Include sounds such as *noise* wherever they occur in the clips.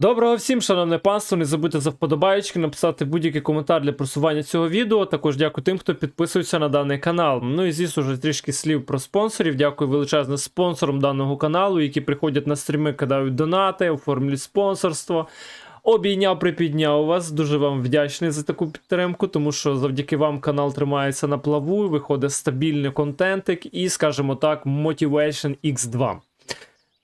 Доброго всім, шановне панство. Не забудьте за вподобаєчки, написати будь-який коментар для просування цього відео. Також дякую тим, хто підписується на даний канал. Ну і звісно вже трішки слів про спонсорів. Дякую величезне спонсорам даного каналу, які приходять на стріми, кидають донати, оформлюють спонсорство. Обійняв, припідняв вас. Дуже вам вдячний за таку підтримку, тому що завдяки вам канал тримається на плаву, виходить стабільний контентик і, скажімо так, Motivation X2.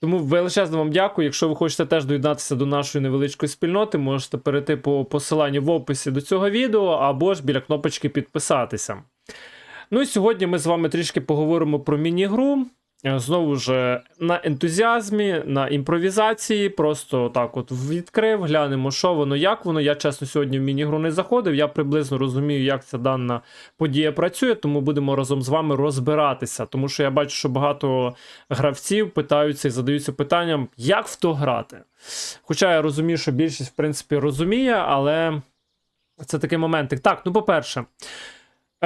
Тому величезно вам дякую. Якщо ви хочете теж доєднатися до нашої невеличкої спільноти, можете перейти по посиланню в описі до цього відео або ж біля кнопочки підписатися. Ну і сьогодні ми з вами трішки поговоримо про міні-гру. Е, Знову ж на ентузіазмі, на імпровізації. Просто так от відкрив, глянемо, що воно, як воно. Я чесно сьогодні в міні-гру не заходив. Я приблизно розумію, як ця дана подія працює, тому будемо разом з вами розбиратися. Тому що я бачу, що багато гравців питаються і задаються питанням, як в то грати. Хоча я розумію, що більшість, в принципі, розуміє, але це такий моментик. Так, ну по-перше.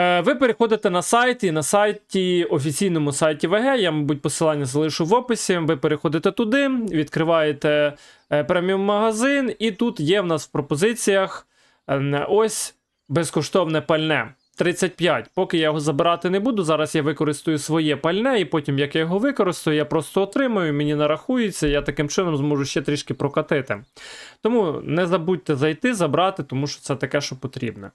Е, Ви переходите на сайт, і на сайті, офіційному сайті ВГ, я, мабуть, посилання залишу в описі. Ви переходите туди, відкриваєте е, преміум магазин, і тут є в нас в пропозиціях е, ось безкоштовне пальне. 35. Поки я його забирати не буду. Зараз я використаю своє пальне, і потім, як я його використаю, я просто отримаю, мені нарахується, я таким чином зможу ще трішки прокатити. Тому не забудьте зайти, забрати, тому що це таке, що потрібно.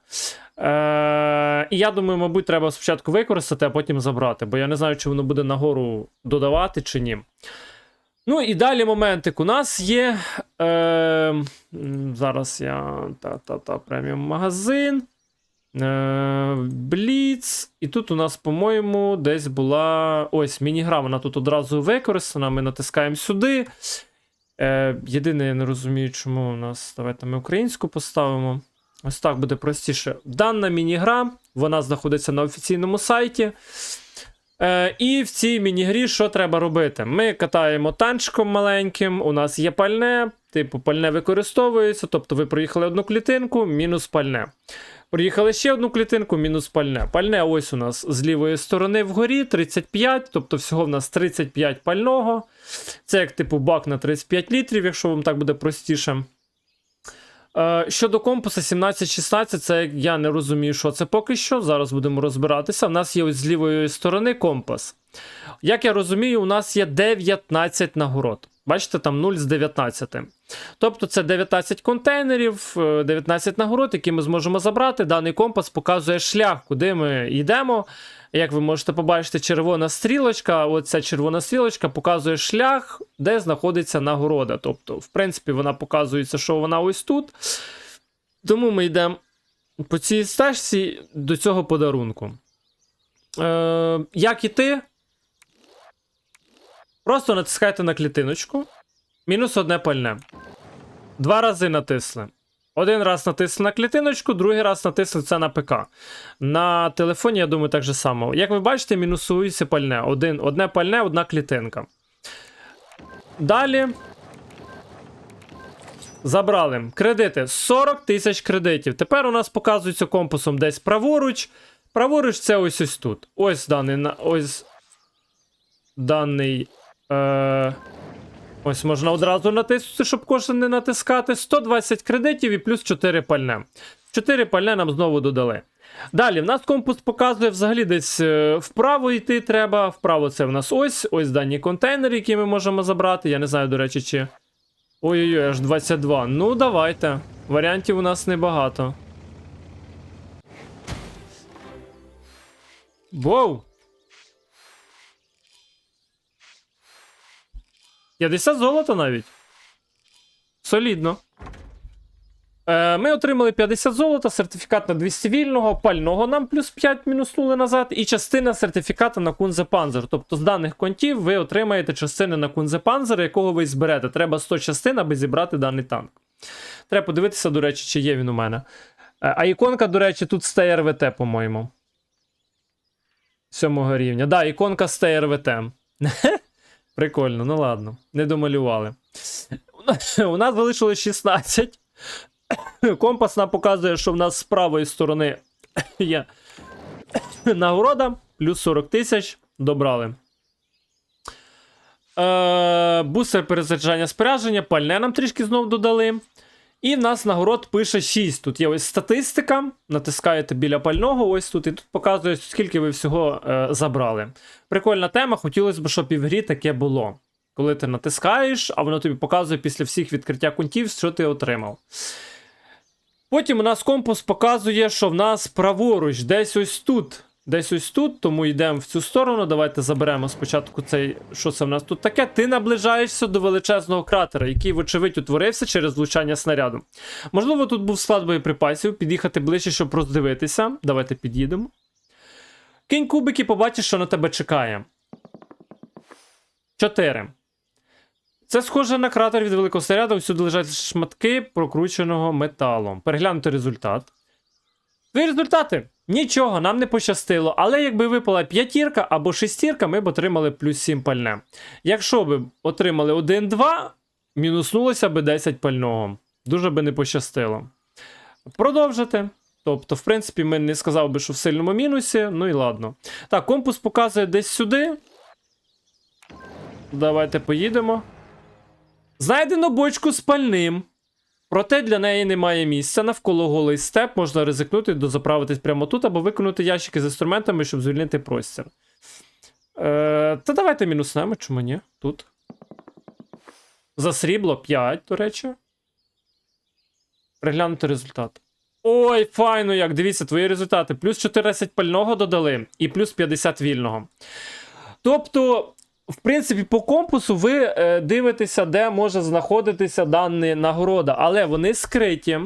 Е, І я думаю, мабуть, треба спочатку використати, а потім забрати, бо я не знаю, чи воно буде нагору додавати чи ні. Ну і далі моментик. У нас є. Е, зараз я. Та-та-та, преміум магазин. Е, Бліц. І тут у нас, по-моєму, десь була. Ось мінігра, вона тут одразу використана. Ми натискаємо сюди. Е, Єдине, я не розумію, чому у нас. Давайте ми українську поставимо. Ось так буде простіше. Дана мінігра, вона знаходиться на офіційному сайті. Е, і в цій мінігрі що треба робити? Ми катаємо танчиком маленьким, у нас є пальне, типу пальне використовується, тобто ви проїхали одну клітинку, мінус пальне. Проїхали ще одну клітинку, мінус пальне. Пальне ось у нас з лівої сторони вгорі 35, тобто всього в нас 35 пального. Це як типу бак на 35 літрів, якщо вам так буде простіше. Е, Щодо компаса 17-16, це я не розумію, що це поки що. Зараз будемо розбиратися. У нас є ось з лівої сторони компас. Як я розумію, у нас є 19 нагород. Бачите, там 0 з 19. Тобто це 19 контейнерів, е, 19 нагород, які ми зможемо забрати. Даний компас показує шлях, куди ми йдемо. Як ви можете побачити, червона стрілочка, оця червона стрілочка показує шлях, де знаходиться нагорода. Тобто, в принципі, вона показується, що вона ось тут. Тому ми йдемо по цій стежці до цього подарунку. Е, як іти? Просто натискайте на клітиночку. Мінус одне пальне. Два рази натисли. Один раз натисли на клітиночку, другий раз натисли це на ПК. На телефоні, я думаю, так же само. Як ви бачите, мінусується пальне. Один, одне пальне, одна клітинка. Далі. Забрали. Кредити. 40 тисяч кредитів. Тепер у нас показується компасом десь праворуч. Праворуч це ось ось тут. Ось даний. Ось даний. Е... Ось можна одразу натиснути, щоб кожен не натискати. 120 кредитів і плюс 4 пальне. 4 пальне нам знову додали. Далі, в нас компас показує взагалі десь е, вправо йти треба. Вправо це в нас ось. Ось дані контейнери, які ми можемо забрати. Я не знаю, до речі, чи. Ой-ой-ой, аж 22. Ну, давайте. Варіантів у нас небагато. Воу! 50 золота навіть. Солідно. Е, ми отримали 50 золота, сертифікат на 200 вільного, пального нам плюс 5 мінуснули назад, і частина сертифіката на Кунзе Панзер. Тобто з даних контів ви отримаєте частини на Кунзе Панзер, якого ви зберете. Треба 100 частин, аби зібрати даний танк. Треба подивитися, до речі, чи є він у мене. Е, а іконка, до речі, тут з ТРВТ, по-моєму. Сьомого рівня. Да, іконка з ТРВТ. *laughs* Прикольно, ну ладно, не домалювали. У нас залишилось 16. Компас нам показує, що в нас з правої сторони є нагорода, плюс 40 тисяч. Добрали. Е, бустер перезаряджання спорядження, пальне нам трішки знову додали. І в нас нагород пише 6. Тут є ось статистика. Натискаєте біля пального, ось тут, і тут показує, скільки ви всього е, забрали. Прикольна тема, хотілося б, щоб і в грі таке було. Коли ти натискаєш, а воно тобі показує після всіх відкриття кунтів, що ти отримав. Потім у нас компас показує, що в нас праворуч, десь ось тут. Десь ось тут, тому йдемо в цю сторону. Давайте заберемо спочатку цей, що це в нас тут таке. Ти наближаєшся до величезного кратера, який, вочевидь, утворився через влучання снаряду. Можливо, тут був склад боєприпасів, під'їхати ближче, щоб роздивитися. Давайте під'їдемо. Кинь кубики, побачиш, що на тебе чекає. 4. Це схоже на кратер від великого снаряду. Всюди лежать шматки прокрученого металу. Переглянути результат. Твої результати. Нічого, нам не пощастило. Але якби випала п'ятірка або шестірка, ми б отримали плюс 7 пальне. Якщо б отримали 1-2, мінуснулося б 10 пального. Дуже би не пощастило. Продовжити. Тобто, в принципі, ми не сказав би, що в сильному мінусі. Ну і ладно. Так, компас показує десь сюди. Давайте поїдемо. Знайдено бочку з пальним. Проте для неї немає місця. Навколо голий степ можна ризикнути дозаправитись прямо тут або виконати ящики з інструментами, щоб звільнити простір. Е, та давайте мінуснемо, чому ні? Тут. За срібло 5, до речі. Переглянути результат. Ой, файно як. Дивіться, твої результати. Плюс 14 пального додали і плюс 50 вільного. Тобто, в принципі, по компасу ви е, дивитеся, де може знаходитися дана нагорода, але вони скриті.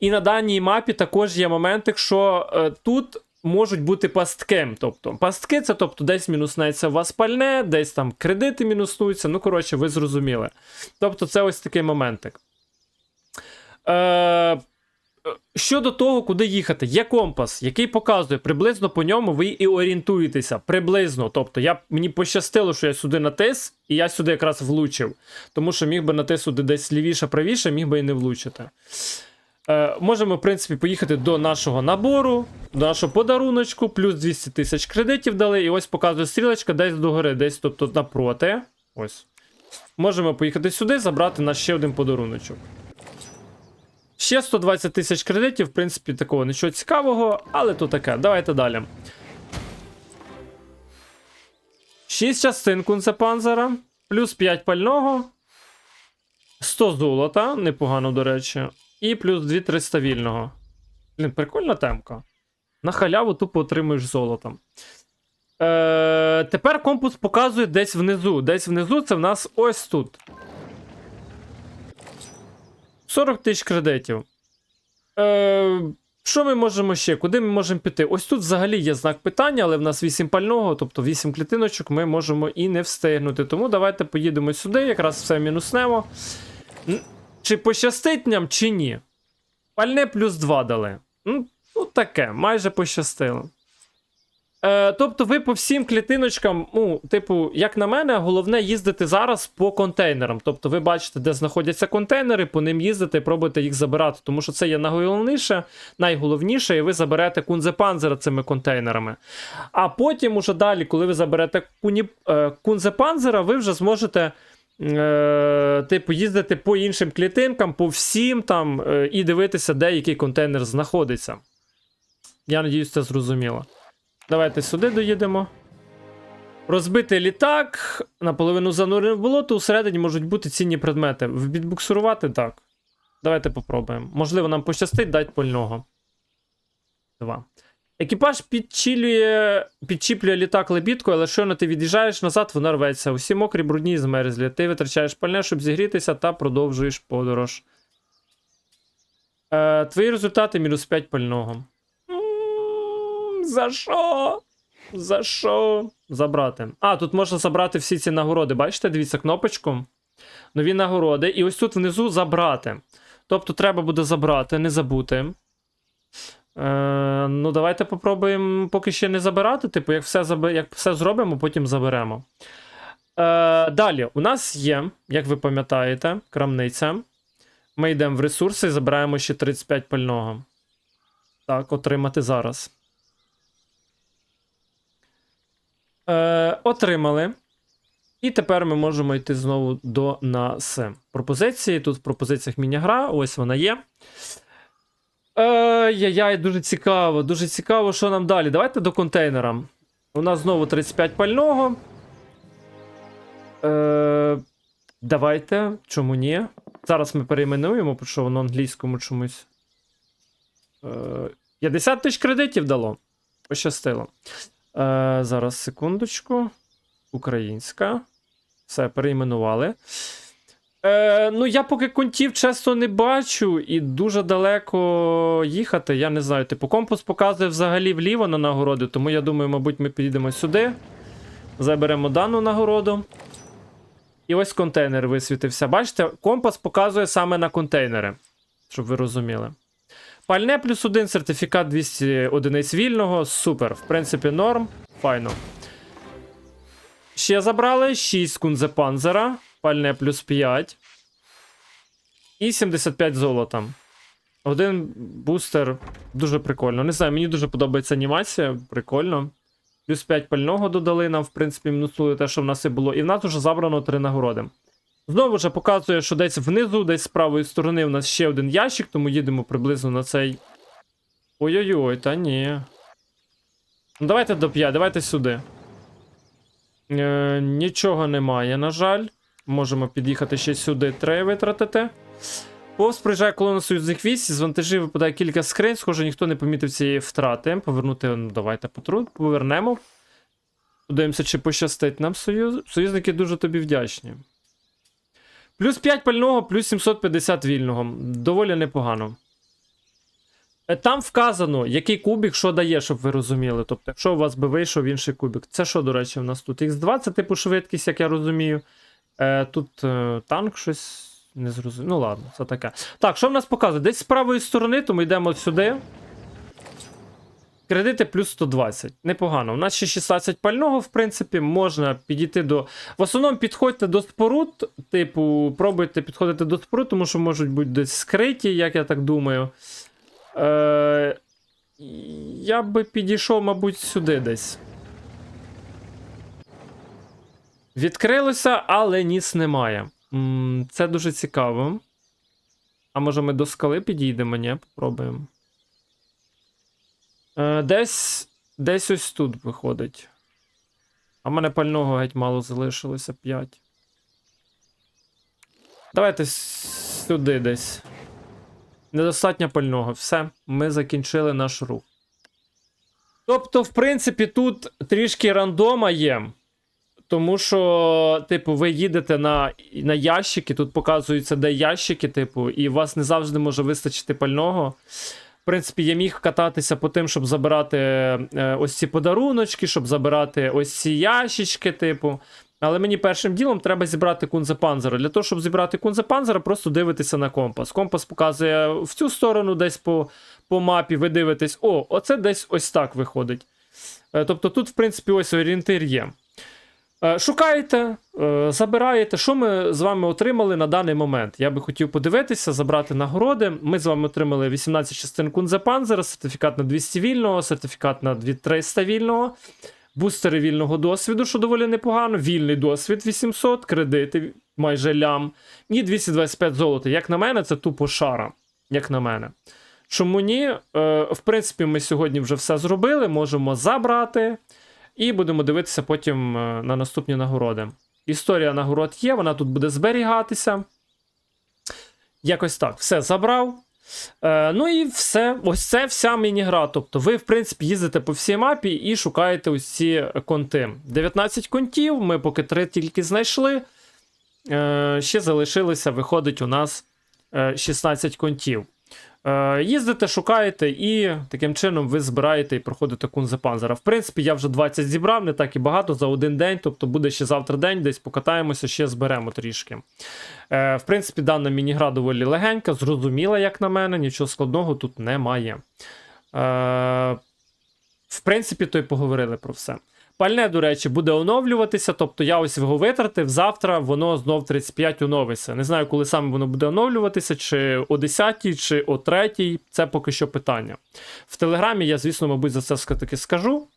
І на даній мапі також є моменти, що е, тут можуть бути пастки. Тобто, пастки це тобто, десь мінуснеться у вас пальне, десь там кредити мінуснуються. Ну, коротше, ви зрозуміли. Тобто, це ось такий моментик. Е, Щодо того, куди їхати, є компас, який показує, приблизно по ньому ви і орієнтуєтеся. Приблизно. Тобто, я, мені пощастило, що я сюди натис, і я сюди якраз влучив. Тому що міг би натиснути десь лівіше, правіше, міг би і не влучити. Е, можемо, в принципі, поїхати до нашого набору, до нашого подаруночку, плюс 200 тисяч кредитів дали. І ось показує стрілочка десь догори, десь тобто напроти. Ось. Можемо поїхати сюди, забрати наш ще один подаруночок. Ще 120 тисяч кредитів, в принципі, такого нічого цікавого, але то таке. Давайте далі. 6 частин кунцепанзера, плюс 5 пального, 100 золота, непогано, до речі, і плюс 2300 вільного. Блін, прикольна темка. На халяву тупо отримуєш золотом. Е, тепер компас показує десь внизу. Десь внизу це в нас ось тут. 40 тисяч кредитів. Е, що ми можемо ще? Куди ми можемо піти? Ось тут взагалі є знак питання, але в нас 8 пального, тобто 8 клітиночок ми можемо і не встигнути. Тому давайте поїдемо сюди, якраз все мінуснемо. Чи пощастить нам, чи ні? Пальне плюс 2 дали. Ну, таке, майже пощастило. Е, тобто, ви по всім клітиночкам, ну, типу, як на мене, головне їздити зараз по контейнерам. Тобто, ви бачите, де знаходяться контейнери, по ним їздити пробуйте їх забирати, тому що це є найголовніше, найголовніше, і ви заберете кунзепанзера цими контейнерами. А потім, уже далі, коли ви заберете куні, е, кунзепанзера, ви вже зможете. Е, типу, їздити по іншим клітинкам, по всім там, е, і дивитися, де який контейнер знаходиться. Я надіюсь, це зрозуміло. Давайте сюди доїдемо. Розбитий літак, наполовину занурений в болото, усередині можуть бути цінні предмети. Відбуксурувати так. Давайте попробуємо. Можливо, нам пощастить дати пального. Два. Екіпаж підчілює, підчіплює літак лебідкою, але щойно ти від'їжджаєш назад, вона рветься. Усі мокрі, брудні і змерзлі. Ти витрачаєш пальне, щоб зігрітися, та продовжуєш подорож. Е, твої результати мінус 5 пального. За що? За що? Забрати. А, тут можна забрати всі ці нагороди. Бачите, дивіться кнопочку. Нові нагороди. І ось тут внизу забрати. Тобто треба буде забрати, не забути. Е, ну, давайте попробуємо поки ще не забирати. Типу, як все, заби... як все зробимо, потім заберемо. Е, далі, у нас є, як ви пам'ятаєте, крамниця. Ми йдемо в ресурси і забираємо ще 35 пального. Так, отримати зараз. Е, отримали. І тепер ми можемо йти знову до нас пропозиції. Тут в пропозиціях міні-гра, ось вона є. Яй-яй, дуже цікаво, дуже цікаво, що нам далі. Давайте до контейнера. У нас знову 35 пального. Е, давайте, чому ні? Зараз ми перейменуємо, що воно англійському чомусь. Е, 50 тисяч кредитів дало. Пощастило. Е, зараз секундочку. Українська. Все, перейменували. Е, ну, я поки контів часто не бачу і дуже далеко їхати. Я не знаю. Типу, компас показує взагалі вліво на нагороди, тому я думаю, мабуть, ми підійдемо сюди. Заберемо дану нагороду. І ось контейнер висвітився. Бачите, компас показує саме на контейнери, щоб ви розуміли. Пальне плюс один, сертифікат 200 одиниць вільного. Супер. В принципі, норм. Файно. Ще забрали 6 кунзепанзера. Пальне плюс 5. І 75 золота. Один бустер дуже прикольно. Не знаю, мені дуже подобається анімація. Прикольно. Плюс 5 пального додали нам, в принципі, мінусує те, що в нас і було. І в нас вже забрано 3 нагороди. Знову ж показує, що десь внизу, десь з правої сторони, у нас ще один ящик, тому їдемо приблизно на цей. Ой-ой-ой, та ні. Ну, давайте до 5, давайте сюди. Е, нічого немає, на жаль. Можемо під'їхати ще сюди, треба витратити. Повз приїжджає колона союзних військ, з вантажів випадає кілька скринь, схоже, ніхто не помітив цієї втрати. Повернути, ну давайте потру, повернемо. Подивимося, чи пощастить нам союз. Союзники дуже тобі вдячні. Плюс 5 пального, плюс 750 вільного. Доволі непогано. Е, Там вказано, який кубік що дає, щоб ви розуміли. Тобто, якщо у вас би вийшов інший кубік. Це що, до речі, в нас тут? Х2, це типу швидкість, як я розумію. Е, Тут е, танк щось не зрозумів. Ну ладно, це таке. Так, що в нас показує? Десь з правої сторони, то ми йдемо сюди. Кредити плюс 120. Непогано. У нас ще 16 пального, в принципі, можна підійти до. В основному підходьте до споруд, типу, пробуйте підходити до споруд, тому що можуть бути десь скриті, як я так думаю. Е... Я би підійшов, мабуть, сюди десь. Відкрилося, але ніц немає. Це дуже цікаво. А може ми до скали підійдемо, ні? Попробуємо. Е, десь. Десь ось тут виходить. А в мене пального геть мало залишилося 5. Давайте сюди десь. Недостатньо пального. Все, ми закінчили наш рух. Тобто, в принципі, тут трішки рандома є. Тому що, типу, ви їдете на, на ящики, тут показується, де ящики, типу, і у вас не завжди може вистачити пального. В принципі, я міг кататися по тим, щоб забирати е, ось ці подаруночки, щоб забирати ось ці ящички, типу. Але мені першим ділом треба зібрати кунзепанзера. Для того, щоб зібрати кунзепанзера, просто дивитися на компас. Компас показує в цю сторону, десь по, по мапі, ви дивитесь, о, оце десь ось так виходить. Е, Тобто тут, в принципі, ось орієнтир є. Е, Шукаєте, е, забираєте, що ми з вами отримали на даний момент. Я би хотів подивитися, забрати нагороди. Ми з вами отримали 18 частин Кунзепанзера, сертифікат на 200 вільного, сертифікат на 300 вільного, бустери вільного досвіду, що доволі непогано. Вільний досвід 800, кредити майже лям. І 225 золота. Як на мене, це тупо шара. Як на мене. Чому ні? Е, В принципі, ми сьогодні вже все зробили, можемо забрати. І будемо дивитися потім е, на наступні нагороди. Історія нагород є, вона тут буде зберігатися. Якось так, все забрав. Е, ну і все. Ось це вся міні-гра. Тобто ви, в принципі, їздите по всій мапі і шукаєте ці конти. 19 контів, ми поки 3 тільки знайшли. Е, ще залишилося, виходить, у нас е, 16 контів. Е, Їздите, шукаєте, і таким чином ви збираєте і проходите кунзепанзера. В принципі, я вже 20 зібрав, не так і багато за один день. Тобто буде ще завтра день, десь покатаємося, ще зберемо трішки. Е, В принципі, дана мінігра доволі легенька, зрозуміла, як на мене, нічого складного тут немає. Е, В принципі, то й поговорили про все. Пальне, до речі, буде оновлюватися. Тобто я ось його витратив. Завтра воно знов 35 оновиться. Не знаю, коли саме воно буде оновлюватися, чи о 10, чи о 3. Це поки що питання. В Телеграмі я, звісно, мабуть, за це все-таки скажу.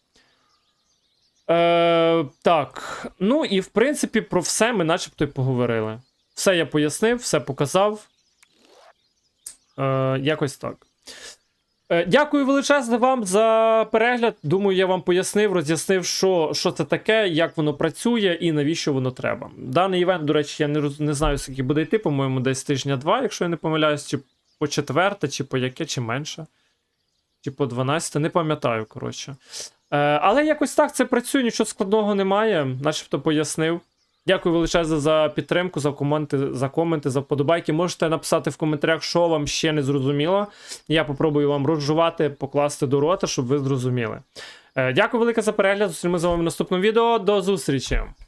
Е, так. Ну і в принципі про все ми начебто й поговорили. Все я пояснив, все показав. Е, якось так. Е, Дякую величезне вам за перегляд. Думаю, я вам пояснив, роз'яснив, що, що це таке, як воно працює і навіщо воно треба. Даний івент, до речі, я не, не знаю, скільки буде йти, по-моєму, десь тижня-два, якщо я не помиляюсь, чи по четверте, чи по яке, чи менше. Чи по 12, не пам'ятаю, коротше. Е, але якось так це працює, нічого складного немає, начебто пояснив. Дякую величезне за підтримку, за коменти, за коменти, за вподобайки. Можете написати в коментарях, що вам ще не зрозуміло. Я попробую вам розжувати, покласти до рота, щоб ви зрозуміли. Е, дякую велике за перегляд. Зустрінемося з вами в наступному відео. До зустрічі!